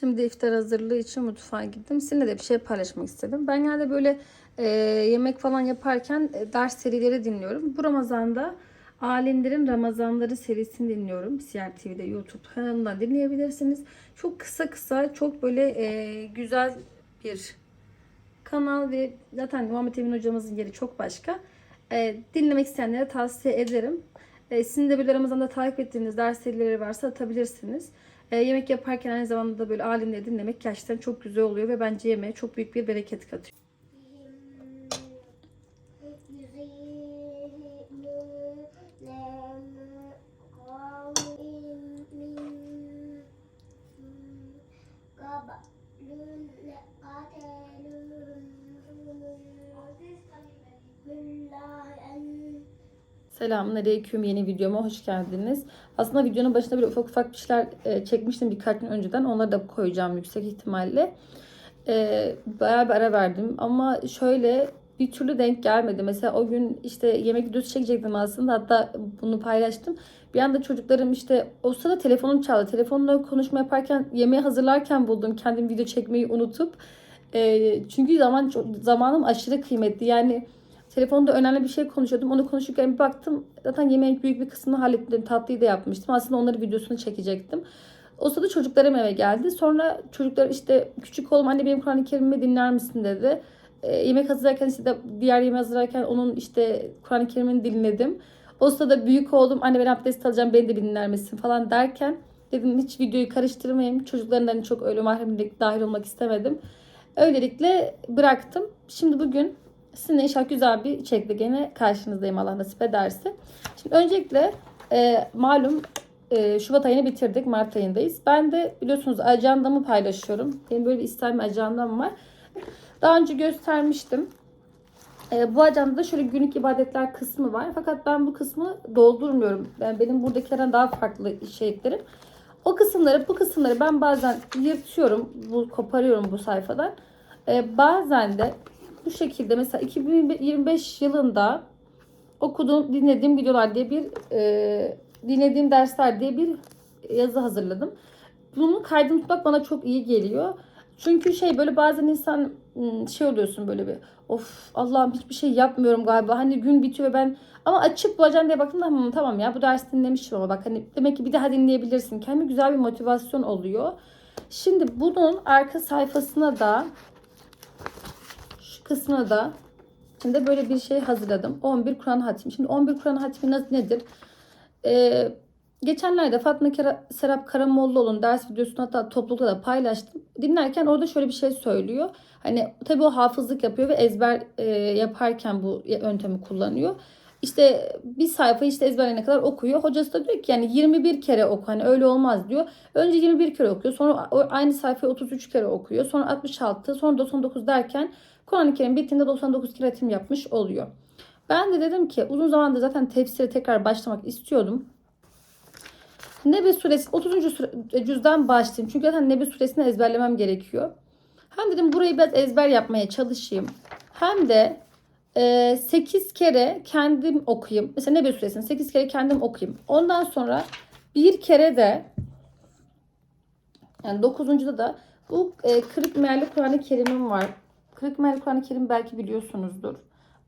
Şimdi iftar hazırlığı için mutfağa gittim. Sizinle de bir şey paylaşmak istedim. Ben genelde böyle e, yemek falan yaparken e, ders serileri dinliyorum. Bu Ramazan'da Alemlerin Ramazanları serisini dinliyorum. CRTV'de YouTube kanalından dinleyebilirsiniz. Çok kısa kısa, çok böyle e, güzel bir kanal ve zaten Muhammed Emin hocamızın yeri çok başka. E, dinlemek isteyenlere tavsiye ederim. E, sizin de böyle Ramazan'da takip ettiğiniz ders serileri varsa atabilirsiniz. E, yemek yaparken aynı zamanda da böyle alimleri dinlemek gerçekten çok güzel oluyor ve bence yemeğe çok büyük bir bereket katıyor. Selamünaleyküm yeni videoma hoş geldiniz. Aslında videonun başında böyle ufak ufak bir şeyler e, çekmiştim birkaç gün önceden. Onları da koyacağım yüksek ihtimalle. E, bayağı bir ara verdim ama şöyle bir türlü denk gelmedi. Mesela o gün işte yemek videosu çekecektim aslında. Hatta bunu paylaştım. Bir anda çocuklarım işte o sırada telefonum çaldı. Telefonla konuşma yaparken yemeği hazırlarken buldum. Kendim video çekmeyi unutup. E, çünkü zaman zamanım aşırı kıymetli. Yani Telefonda önemli bir şey konuşuyordum. Onu konuşurken bir baktım. Zaten yemeğin büyük bir kısmını hallettim. Tatlıyı da yapmıştım. Aslında onları videosunu çekecektim. O sırada çocuklarım eve geldi. Sonra çocuklar işte küçük oğlum anne benim Kur'an-ı Kerim'imi dinler misin dedi. E, yemek hazırlarken işte de diğer yemeği hazırlarken onun işte Kur'an-ı Kerim'ini dinledim. O sırada büyük oğlum anne ben abdest alacağım beni de bir dinler misin falan derken dedim hiç videoyu karıştırmayayım. Çocukların hani çok öyle mahremlik dahil olmak istemedim. Öylelikle bıraktım. Şimdi bugün Sizinle inşallah güzel bir içerikle gene karşınızdayım Allah nasip ederse. Şimdi öncelikle e, malum e, Şubat ayını bitirdik. Mart ayındayız. Ben de biliyorsunuz ajandamı paylaşıyorum. Benim böyle bir istenme ajandam var. Daha önce göstermiştim. E, bu ajandada şöyle günlük ibadetler kısmı var. Fakat ben bu kısmı doldurmuyorum. Ben benim buradakilerden daha farklı içeriklerim. O kısımları, bu kısımları ben bazen yırtıyorum, bu koparıyorum bu sayfadan. E, bazen de bu şekilde mesela 2025 yılında okuduğum, dinlediğim videolar diye bir e, dinlediğim dersler diye bir yazı hazırladım. Bunu kaydını tutmak bana çok iyi geliyor. Çünkü şey böyle bazen insan şey oluyorsun böyle bir of Allah'ım hiçbir şey yapmıyorum galiba. Hani gün bitiyor ve ben ama açıp bu ajandaya baktığımda Hı, tamam ya bu ders dinlemişim ama bak hani demek ki bir daha dinleyebilirsin. Kendi güzel bir motivasyon oluyor. Şimdi bunun arka sayfasına da kısmına da şimdi böyle bir şey hazırladım. 11 Kur'an hatimi. Şimdi 11 Kur'an hatimi nedir? Ee, geçenlerde Fatma Kara, Serap Karamollaoğlu'nun ders videosunu hatta toplulukta da paylaştım. Dinlerken orada şöyle bir şey söylüyor. Hani tabii o hafızlık yapıyor ve ezber e, yaparken bu yöntemi kullanıyor. İşte bir sayfa işte ezberlerine kadar okuyor. Hocası da diyor ki yani 21 kere oku. Hani öyle olmaz diyor. Önce 21 kere okuyor. Sonra aynı sayfayı 33 kere okuyor. Sonra 66, sonra 99 derken Kur'an-ı Kerim bittiğinde 99 kere hatim yapmış oluyor. Ben de dedim ki uzun zamandır zaten tefsire tekrar başlamak istiyordum. Nebe suresi 30. cüzden başlayayım. Çünkü zaten Nebe suresini ezberlemem gerekiyor. Hem dedim burayı biraz ezber yapmaya çalışayım. Hem de e, 8 kere kendim okuyayım. Mesela Nebe suresini 8 kere kendim okuyayım. Ondan sonra bir kere de yani 9. da bu e, kırık mealli Kur'an-ı Kerim'im var. Kırık meal Kur'an-ı Kerim belki biliyorsunuzdur.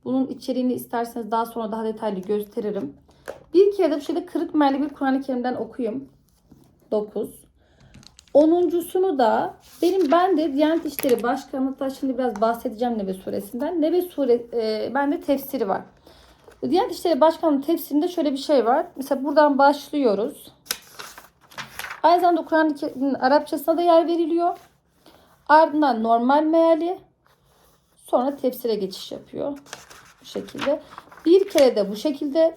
Bunun içeriğini isterseniz daha sonra daha detaylı gösteririm. Bir kere de şeyde kırık mealli bir Kur'an-ı Kerim'den okuyayım. 9. Onuncusunu da benim ben de Diyanet İşleri Başkanı hatta şimdi biraz bahsedeceğim Nebe suresinden. Nebe sure e, bende tefsiri var. Diyanet İşleri Başkanı tefsirinde şöyle bir şey var. Mesela buradan başlıyoruz. Aynı zamanda Kur'an-ı Arapçasına da yer veriliyor. Ardından normal meali, Sonra tefsire geçiş yapıyor. Bu şekilde. Bir kere de bu şekilde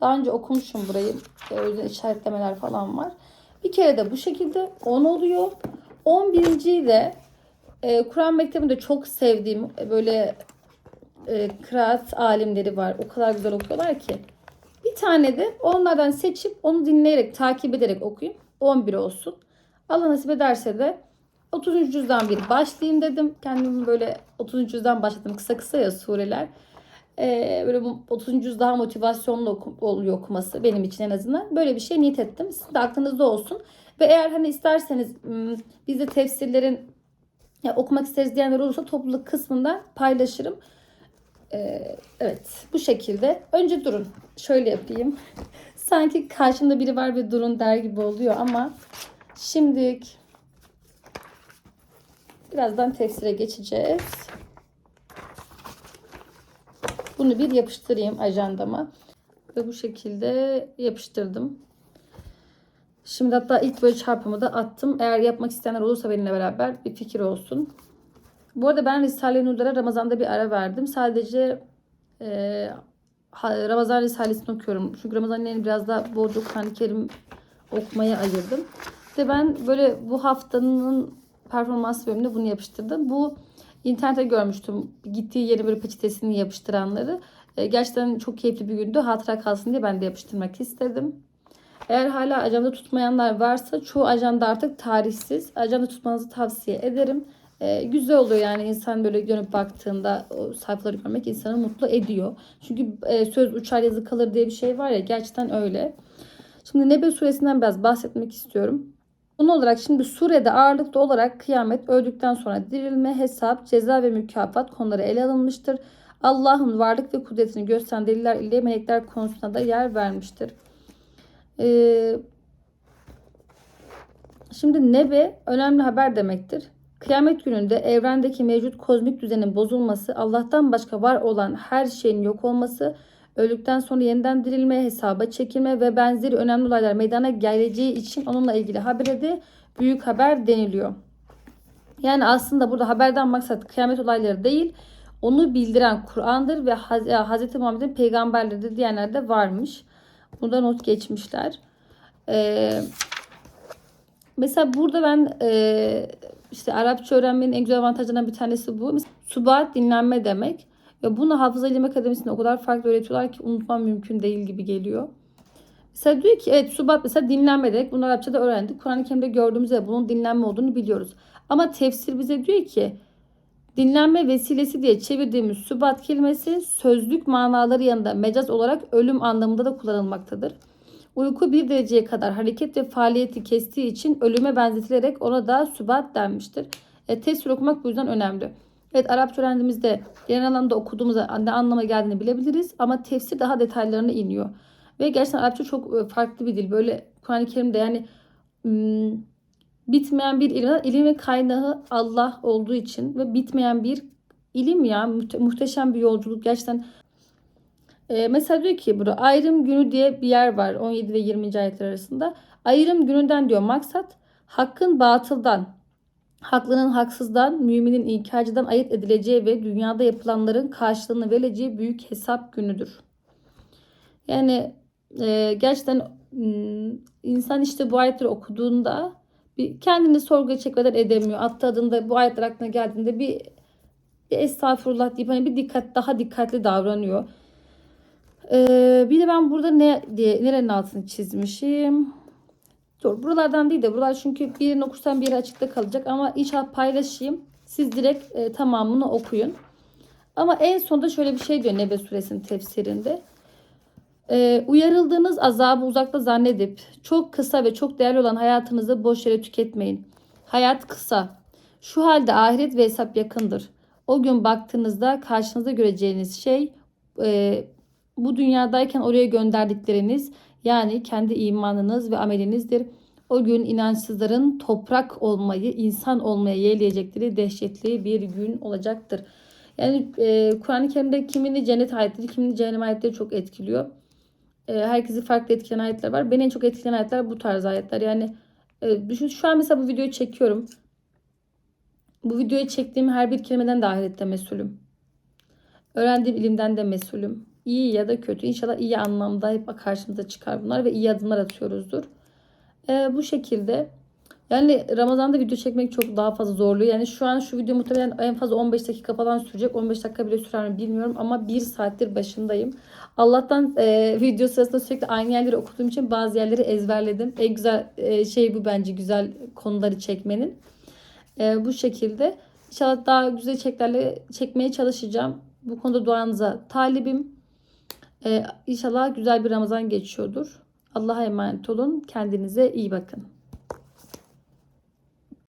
daha önce okumuşum burayı. O yüzden işaretlemeler falan var. Bir kere de bu şekilde 10 oluyor. 11. de e, Kur'an mektebinde çok sevdiğim e, böyle e, kıraat alimleri var. O kadar güzel okuyorlar ki. Bir tane de onlardan seçip onu dinleyerek, takip ederek okuyayım. 11 olsun. Allah nasip ederse de 30. cüzdan bir başlayayım dedim. Kendimi böyle 30. cüzdan başladım. Kısa kısa ya sureler. Ee, böyle 30. cüz daha motivasyonlu oluyor okuması benim için en azından. Böyle bir şey niyet ettim. Sizin de aklınızda olsun. Ve eğer hani isterseniz ım, biz tefsirlerin ya, okumak isteriz diyenler olursa topluluk kısmında paylaşırım. Ee, evet bu şekilde. Önce durun. Şöyle yapayım. Sanki karşımda biri var ve durun der gibi oluyor ama şimdi birazdan tefsire geçeceğiz. Bunu bir yapıştırayım ajandama. Ve bu şekilde yapıştırdım. Şimdi hatta ilk böyle çarpımı da attım. Eğer yapmak isteyenler olursa benimle beraber bir fikir olsun. Bu arada ben Risale-i Nur'lara Ramazan'da bir ara verdim. Sadece e, Ramazan Risalesi'ni okuyorum. Çünkü Ramazan'ın en biraz daha bolca Kur'an-ı Kerim okumaya ayırdım. İşte ben böyle bu haftanın performans bölümünde bunu yapıştırdım. Bu internette görmüştüm. Gittiği yere böyle peçetesini yapıştıranları. E, gerçekten çok keyifli bir gündü. Hatıra kalsın diye ben de yapıştırmak istedim. Eğer hala ajanda tutmayanlar varsa çoğu ajanda artık tarihsiz. Ajanda tutmanızı tavsiye ederim. Ee, güzel oluyor yani insan böyle dönüp baktığında o sayfaları görmek insanı mutlu ediyor. Çünkü e, söz uçar yazı kalır diye bir şey var ya gerçekten öyle. Şimdi Nebe suresinden biraz bahsetmek istiyorum. Bunun olarak şimdi surede ağırlıklı olarak kıyamet öldükten sonra dirilme, hesap, ceza ve mükafat konuları ele alınmıştır. Allah'ın varlık ve kudretini gösteren deliller ile melekler konusuna da yer vermiştir. Ee, şimdi nebe önemli haber demektir. Kıyamet gününde evrendeki mevcut kozmik düzenin bozulması, Allah'tan başka var olan her şeyin yok olması, öldükten sonra yeniden dirilme, hesaba çekilme ve benzeri önemli olaylar meydana geleceği için onunla ilgili habere de büyük haber deniliyor. Yani aslında burada haberden maksat kıyamet olayları değil, onu bildiren Kur'an'dır ve Hz. Muhammed'in peygamberleridir diyenler de varmış. Burada not geçmişler. Ee, mesela burada ben e, işte Arapça öğrenmenin en güzel avantajlarından bir tanesi bu. Mesela, subat dinlenme demek. Ve bunu Hafıza İlim Akademisi'nde o kadar farklı öğretiyorlar ki unutmam mümkün değil gibi geliyor. Mesela diyor ki evet subat mesela dinlenme demek. Bunu Arapçada öğrendik. Kur'an-ı Kerim'de gördüğümüzde bunun dinlenme olduğunu biliyoruz. Ama tefsir bize diyor ki dinlenme vesilesi diye çevirdiğimiz subat kelimesi sözlük manaları yanında mecaz olarak ölüm anlamında da kullanılmaktadır. Uyku bir dereceye kadar hareket ve faaliyeti kestiği için ölüme benzetilerek ona da sübat denmiştir. E, tefsir okumak bu yüzden önemli. Evet Arapça öğrendiğimizde genel anlamda okuduğumuzda ne anlama geldiğini bilebiliriz ama tefsir daha detaylarına iniyor. Ve gerçekten Arapça çok e, farklı bir dil. Böyle Kur'an-ı Kerim'de yani bitmeyen bir ilim, ilimin kaynağı Allah olduğu için ve bitmeyen bir ilim ya muhte- muhteşem bir yolculuk gerçekten ee, mesela diyor ki burada ayrım günü diye bir yer var 17 ve 20. ayetler arasında. Ayrım gününden diyor maksat hakkın batıldan, haklının haksızdan, müminin inkarcıdan ayırt edileceği ve dünyada yapılanların karşılığını vereceği büyük hesap günüdür. Yani e, gerçekten insan işte bu ayetleri okuduğunda bir kendini sorguya çekmeden edemiyor. Atladığında bu ayetler aklına geldiğinde bir, bir estağfurullah deyip hani bir dikkat daha dikkatli davranıyor. Ee, bir de ben burada ne diye nerenin altını çizmişim. Dur buralardan değil de buralar çünkü birini okursam biri açıkta kalacak ama inşallah paylaşayım. Siz direkt e, tamamını okuyun. Ama en sonunda şöyle bir şey diyor Nebe suresinin tefsirinde. Ee, uyarıldığınız azabı uzakta zannedip çok kısa ve çok değerli olan hayatınızı boş yere tüketmeyin. Hayat kısa. Şu halde ahiret ve hesap yakındır. O gün baktığınızda karşınıza göreceğiniz şey e, bu dünyadayken oraya gönderdikleriniz yani kendi imanınız ve amelinizdir. O gün inançsızların toprak olmayı, insan olmaya yeğleyecekleri dehşetli bir gün olacaktır. Yani e, Kur'an-ı Kerim'de kimini cennet ayetleri, kimini cehennem ayetleri çok etkiliyor. E, herkesi farklı etkileyen ayetler var. Beni en çok etkileyen ayetler bu tarz ayetler. Yani e, düşün şu an mesela bu videoyu çekiyorum. Bu videoyu çektiğim her bir kelimeden de ahirette mesulüm. Öğrendiğim ilimden de mesulüm. İyi ya da kötü. İnşallah iyi anlamda hep karşımıza çıkar bunlar ve iyi adımlar atıyoruzdur. Ee, bu şekilde. Yani Ramazan'da video çekmek çok daha fazla zorluyor. Yani şu an şu video muhtemelen en fazla 15 dakika falan sürecek. 15 dakika bile sürer mi bilmiyorum ama bir saattir başındayım. Allah'tan e, video sırasında sürekli aynı yerleri okuduğum için bazı yerleri ezberledim. En güzel e, şey bu bence güzel konuları çekmenin. E, bu şekilde. İnşallah daha güzel içeriklerle çekmeye çalışacağım. Bu konuda duanıza talibim. Ee, inşallah güzel bir Ramazan geçiyordur. Allah'a emanet olun. Kendinize iyi bakın.